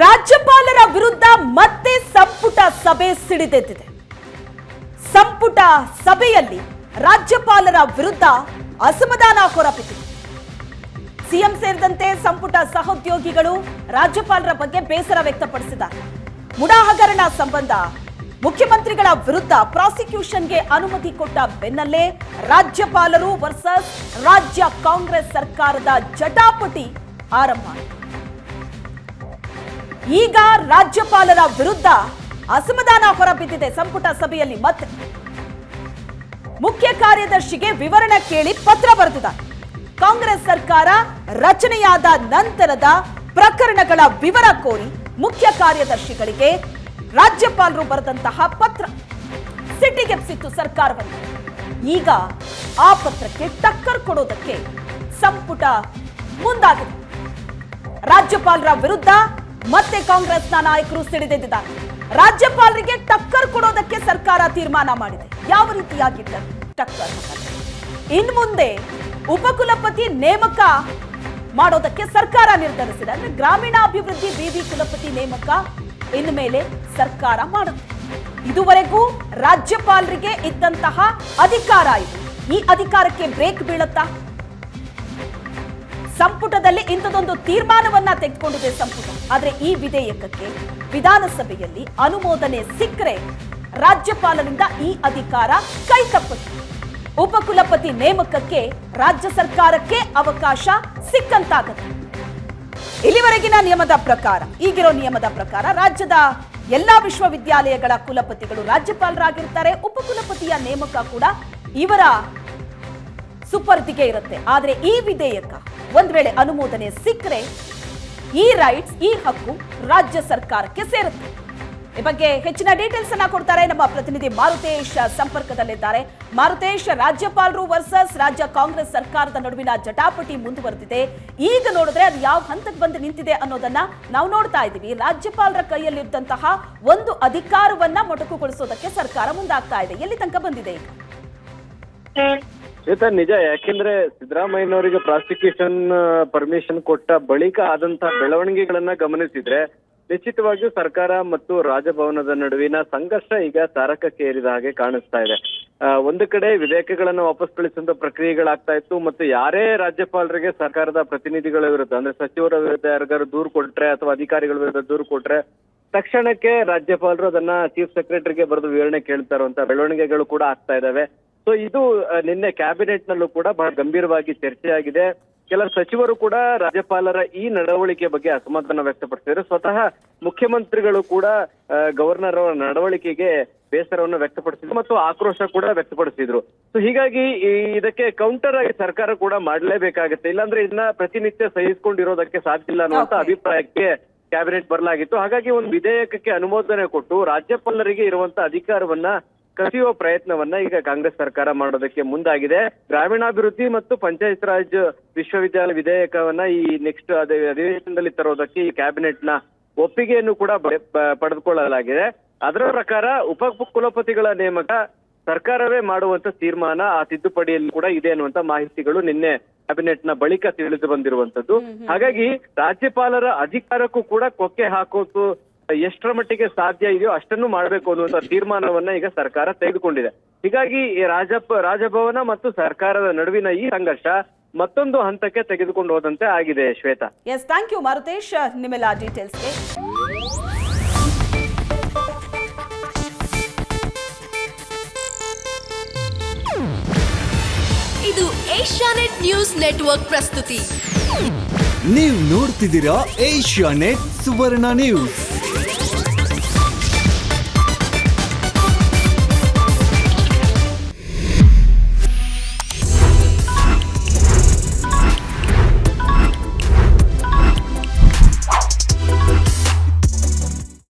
ರಾಜ್ಯಪಾಲರ ವಿರುದ್ಧ ಮತ್ತೆ ಸಂಪುಟ ಸಭೆ ಸಿಡಿದೆದ್ದಿದೆ. ಸಂಪುಟ ಸಭೆಯಲ್ಲಿ ರಾಜ್ಯಪಾಲರ ವಿರುದ್ಧ ಅಸಮಾಧಾನ ಹೊರಬಿದ್ದಿದೆ. ಸಿಎಂ ಸೇರಿದಂತೆ ಸಂಪುಟ ಸಹೋದ್ಯೋಗಿಗಳು ರಾಜ್ಯಪಾಲರ ಬಗ್ಗೆ ಬೇಸರ ವ್ಯಕ್ತಪಡಿಸಿದ್ದಾರೆ. ಮುಡಾ ಹಗರಣ ಸಂಬಂಧ ಮುಖ್ಯಮಂತ್ರಿಗಳ ವಿರುದ್ಧ ಪ್ರಾಸಿಕ್ಯೂಷನ್ಗೆ ಅನುಮತಿ ಕೊಟ್ಟ ಬೆನ್ನಲ್ಲೇ ರಾಜ್ಯಪಾಲರು ವರ್ಸಸ್ ರಾಜ್ಯ ಕಾಂಗ್ರೆಸ್ ಸರ್ಕಾರದ ಜಟಾಪಟಿ ಆರಂಭ. ಈಗ ರಾಜ್ಯಪಾಲರ ವಿರುದ್ಧ ಅಸಮಾಧಾನ ಹೊರಬಿದ್ದಿದೆ ಸಂಪುಟ ಸಭೆಯಲ್ಲಿ. ಮತ್ತೆ ಮುಖ್ಯ ಕಾರ್ಯದರ್ಶಿಗೆ ವಿವರಣೆ ಕೇಳಿ ಪತ್ರ ಬರೆದಿದ್ದಾರೆ ಕಾಂಗ್ರೆಸ್ ಸರ್ಕಾರ ರಚನೆಯಾದ ನಂತರದ ಪ್ರಕರಣಗಳ ವಿವರ ಕೋರಿ ಮುಖ್ಯ ಕಾರ್ಯದರ್ಶಿಗಳಿಗೆ ರಾಜ್ಯಪಾಲರು ಬರೆದಂತಹ ಪತ್ರ. ಸಿಟ್ಟಿಗೆಪ್ಸಿತ್ತು ಸರ್ಕಾರವನ್ನು. ಈಗ ಆ ಪತ್ರಕ್ಕೆ ಟಕ್ಕರ್ ಕೊಡೋದಕ್ಕೆ ಸಂಪುಟ ಮುಂದಾಗಿದೆ. ರಾಜ್ಯಪಾಲರ ವಿರುದ್ಧ ಮತ್ತೆ ಕಾಂಗ್ರೆಸ್ನ ನಾಯಕರು ಸಿಡಿದೆದ್ದಿದ್ದಾರೆ. ರಾಜ್ಯಪಾಲರಿಗೆ ಟಕ್ಕರ್ ಕೊಡೋದಕ್ಕೆ ಸರ್ಕಾರ ತೀರ್ಮಾನ ಮಾಡಿದೆ. ಯಾವ ರೀತಿಯಾಗಿ ಟಕ್ಕರ್? ಇನ್ನು ಮುಂದೆ ಉಪಕುಲಪತಿ ನೇಮಕ ಮಾಡೋದಕ್ಕೆ ಸರ್ಕಾರ ನಿರ್ಧರಿಸಿದೆ. ಅಂದ್ರೆ ಗ್ರಾಮೀಣಾಭಿವೃದ್ಧಿ ಬಿಬಿ ಕುಲಪತಿ ನೇಮಕ ಇನ್ಮೇಲೆ ಸರ್ಕಾರ ಮಾಡುತ್ತೆ. ಇದುವರೆಗೂ ರಾಜ್ಯಪಾಲರಿಗೆ ಇದ್ದಂತಹ ಅಧಿಕಾರ ಇದು. ಈ ಅಧಿಕಾರಕ್ಕೆ ಬ್ರೇಕ್ ಬೀಳುತ್ತಾ? ಸಂಪುಟದಲ್ಲಿ ಇಂಥದೊಂದು ತೀರ್ಮಾನವನ್ನ ತೆಗೆದುಕೊಂಡಿದೆ ಸಂಪುಟ. ಆದ್ರೆ ಈ ವಿಧೇಯಕಕ್ಕೆ ವಿಧಾನಸಭೆಯಲ್ಲಿ ಅನುಮೋದನೆ ಸಿಕ್ಕರೆ ರಾಜ್ಯಪಾಲರಿಂದ ಈ ಅಧಿಕಾರ ಕೈ ತಪ್ಪುತ್ತೆ. ಉಪಕುಲಪತಿ ನೇಮಕಕ್ಕೆ ರಾಜ್ಯ ಸರ್ಕಾರಕ್ಕೆ ಅವಕಾಶ ಸಿಕ್ಕಂತಾಗುತ್ತೆ. ಇಲ್ಲಿವರೆಗಿನ ನಿಯಮದ ಪ್ರಕಾರ, ಈಗಿರೋ ನಿಯಮದ ಪ್ರಕಾರ ರಾಜ್ಯದ ಎಲ್ಲಾ ವಿಶ್ವವಿದ್ಯಾಲಯಗಳ ಕುಲಪತಿಗಳು ರಾಜ್ಯಪಾಲರಾಗಿರ್ತಾರೆ, ಉಪಕುಲಪತಿಯ ನೇಮಕ ಕೂಡ ಇವರ ಸುಪರ್ದಿಗೆ ಇರುತ್ತೆ. ಆದರೆ ಈ ವಿಧೇಯಕ ಒಂದ್ ವೇಳೆ ಅನುಮೋದನೆ ಸಿಕ್ಕರೆ ಈ ರೈಟ್ಸ್ ಈ ಹಕ್ಕು ರಾಜ್ಯ ಸರ್ಕಾರಕ್ಕೆ ಸೇರುತ್ತೆ. ಈ ಬಗ್ಗೆ ಹೆಚ್ಚಿನ ಡೀಟೇಲ್ಸ್ ಅನ್ನ ಕೊಡ್ತಾರೆ ನಮ್ಮ ಪ್ರತಿನಿಧಿ ಮಾರುತೇಶ್ ಸಂಪರ್ಕದಲ್ಲಿದ್ದಾರೆ. ಮಾರುತೇಶ್, ರಾಜ್ಯಪಾಲರು ವರ್ಸಸ್ ರಾಜ್ಯ ಕಾಂಗ್ರೆಸ್ ಸರ್ಕಾರದ ನಡುವಿನ ಜಟಾಪಟಿ ಮುಂದುವರೆದಿದೆ. ಈಗ ನೋಡಿದ್ರೆ ಅದು ಯಾವ ಹಂತಕ್ಕೆ ಬಂದು ನಿಂತಿದೆ ಅನ್ನೋದನ್ನ ನಾವು ನೋಡ್ತಾ ಇದ್ದೀವಿ. ರಾಜ್ಯಪಾಲರ ಕೈಯಲ್ಲಿದ್ದಂತಹ ಒಂದು ಅಧಿಕಾರವನ್ನ ಮೊಟಕುಗೊಳಿಸೋದಕ್ಕೆ ಸರ್ಕಾರ ಮುಂದಾಗ್ತಾ ಇದೆ. ಎಲ್ಲಿ ತನಕ ಬಂದಿದೆ ಶ್ವೇತಾ ನಿಜ. ಯಾಕೆಂದ್ರೆ ಸಿದ್ದರಾಮಯ್ಯನವರಿಗೆ ಪ್ರಾಸಿಕ್ಯೂಷನ್ ಪರ್ಮಿಷನ್ ಕೊಟ್ಟ ಬಳಿಕ ಆದಂತಹ ಬೆಳವಣಿಗೆಗಳನ್ನ ಗಮನಿಸಿದ್ರೆ ನಿಶ್ಚಿತವಾಗಿಯೂ ಸರ್ಕಾರ ಮತ್ತು ರಾಜಭವನದ ನಡುವಿನ ಸಂಘರ್ಷ ಈಗ ತಾರಕಕ್ಕೆ ಏರಿದ ಹಾಗೆ ಕಾಣಿಸ್ತಾ ಇದೆ. ಒಂದು ಕಡೆ ವಿಧೇಯಕಗಳನ್ನು ವಾಪಸ್ ಕಳಿಸುವಂತ ಪ್ರಕ್ರಿಯೆಗಳಾಗ್ತಾ ಇತ್ತು ಮತ್ತು ಯಾರೇ ರಾಜ್ಯಪಾಲರಿಗೆ ಸರ್ಕಾರದ ಪ್ರತಿನಿಧಿಗಳ ವಿರುದ್ಧ, ಅಂದ್ರೆ ಸಚಿವರ ವಿರುದ್ಧ ಯಾರಿಗಾರು ದೂರು ಕೊಟ್ರೆ ಅಥವಾ ಅಧಿಕಾರಿಗಳ ವಿರುದ್ಧ ದೂರು ಕೊಟ್ರೆ ತಕ್ಷಣಕ್ಕೆ ರಾಜ್ಯಪಾಲರು ಅದನ್ನ ಚೀಫ್ ಸೆಕ್ರೆಟರಿಗೆ ಬರೆದು ವಿವರಣೆ ಕೇಳ್ತಾ ಇರುವಂತ ಬೆಳವಣಿಗೆಗಳು ಕೂಡ ಆಗ್ತಾ ಇದಾವೆ. ಸೊ ಇದು ನಿನ್ನೆ ಕ್ಯಾಬಿನೆಟ್ ನಲ್ಲೂ ಕೂಡ ಬಹಳ ಗಂಭೀರವಾಗಿ ಚರ್ಚೆಯಾಗಿದೆ. ಕೆಲ ಸಚಿವರು ಕೂಡ ರಾಜ್ಯಪಾಲರ ಈ ನಡವಳಿಕೆ ಬಗ್ಗೆ ಅಸಮಾಧಾನ ವ್ಯಕ್ತಪಡಿಸಿದ್ದಾರೆ. ಸ್ವತಃ ಮುಖ್ಯಮಂತ್ರಿಗಳು ಕೂಡ ಗವರ್ನರ್ ಅವರ ನಡವಳಿಕೆಗೆ ಬೇಸರವನ್ನು ವ್ಯಕ್ತಪಡಿಸಿದ್ರು ಮತ್ತು ಆಕ್ರೋಶ ಕೂಡ ವ್ಯಕ್ತಪಡಿಸಿದ್ರು. ಸೊ ಹೀಗಾಗಿ ಇದಕ್ಕೆ ಕೌಂಟರ್ ಆಗಿ ಸರ್ಕಾರ ಕೂಡ ಮಾಡಲೇಬೇಕಾಗುತ್ತೆ. ಇಲ್ಲಾಂದ್ರೆ ಇದನ್ನ ಪ್ರತಿನಿತ್ಯ ಸಹಿಸಿಕೊಂಡಿರೋದಕ್ಕೆ ಸಾಧ್ಯ ಇಲ್ಲ ಅನ್ನುವಂತ ಅಭಿಪ್ರಾಯಕ್ಕೆ ಕ್ಯಾಬಿನೆಟ್ ಬರಲಾಗಿತ್ತು. ಹಾಗಾಗಿ ಒಂದು ವಿಧೇಯಕಕ್ಕೆ ಅನುಮೋದನೆ ಕೊಟ್ಟು ರಾಜ್ಯಪಾಲರಿಗೆ ಇರುವಂತ ಅಧಿಕಾರವನ್ನ ಕಸಿಯುವ ಪ್ರಯತ್ನವನ್ನ ಈಗ ಕಾಂಗ್ರೆಸ್ ಸರ್ಕಾರ ಮಾಡೋದಕ್ಕೆ ಮುಂದಾಗಿದೆ. ಗ್ರಾಮೀಣಾಭಿವೃದ್ಧಿ ಮತ್ತು ಪಂಚಾಯತ್ ರಾಜ್ ವಿಶ್ವವಿದ್ಯಾಲಯ ವಿಧೇಯಕವನ್ನ ಈ ನೆಕ್ಸ್ಟ್ ಅದೇ ಅಧಿವೇಶನದಲ್ಲಿ ತರೋದಕ್ಕೆ ಈ ಕ್ಯಾಬಿನೆಟ್ನ ಒಪ್ಪಿಗೆಯನ್ನು ಕೂಡ ಪಡೆದುಕೊಳ್ಳಲಾಗಿದೆ. ಅದರ ಪ್ರಕಾರ ಉಪ ಕುಲಪತಿಗಳ ನೇಮಕ ಸರ್ಕಾರವೇ ಮಾಡುವಂತ ತೀರ್ಮಾನ ಆ ತಿದ್ದುಪಡಿಯಲ್ಲಿ ಕೂಡ ಇದೆ ಅನ್ನುವಂತ ಮಾಹಿತಿಗಳು ನಿನ್ನೆ ಕ್ಯಾಬಿನೆಟ್ನ ಬಳಿಕ ತಿಳಿದು ಬಂದಿರುವಂತದ್ದು. ಹಾಗಾಗಿ ರಾಜ್ಯಪಾಲರ ಅಧಿಕಾರಕ್ಕೂ ಕೂಡ ಕೊಕ್ಕೆ ಹಾಕೋದು ಎಷ್ಟರ ಮಟ್ಟಿಗೆ ಸಾಧ್ಯ ಇದೆಯೋ ಅಷ್ಟನ್ನು ಮಾಡಬೇಕು ಅನ್ನುವಂತ ತೀರ್ಮಾನವನ್ನ ಈಗ ಸರ್ಕಾರ ತೆಗೆದುಕೊಂಡಿದೆ. ಹೀಗಾಗಿ ಈ ರಾಜಪ ರಾಜಭವನ ಮತ್ತು ಸರ್ಕಾರದ ನಡುವಿನ ಈ ಸಂಘರ್ಷ ಮತ್ತೊಂದು ಹಂತಕ್ಕೆ ತೆಗೆದುಕೊಂಡು ಹೋದಂತೆ ಆಗಿದೆ Shweta. Yes thank you Marutesh ನಿಮ್ಮೆಲ್ಲ ಡೀಟೇಲ್ಸ್ಗೆ ಇದು ಏಷ್ಯಾನೆಟ್ ನ್ಯೂಸ್ ನೆಟ್ವರ್ಕ್ ಪ್ರಸ್ತುತಿ. ನೀವು ನೋಡ್ತಿದ್ದೀರಾ ಏಷ್ಯಾ ನೆಟ್ ಸುವರ್ಣ ನ್ಯೂಸ್.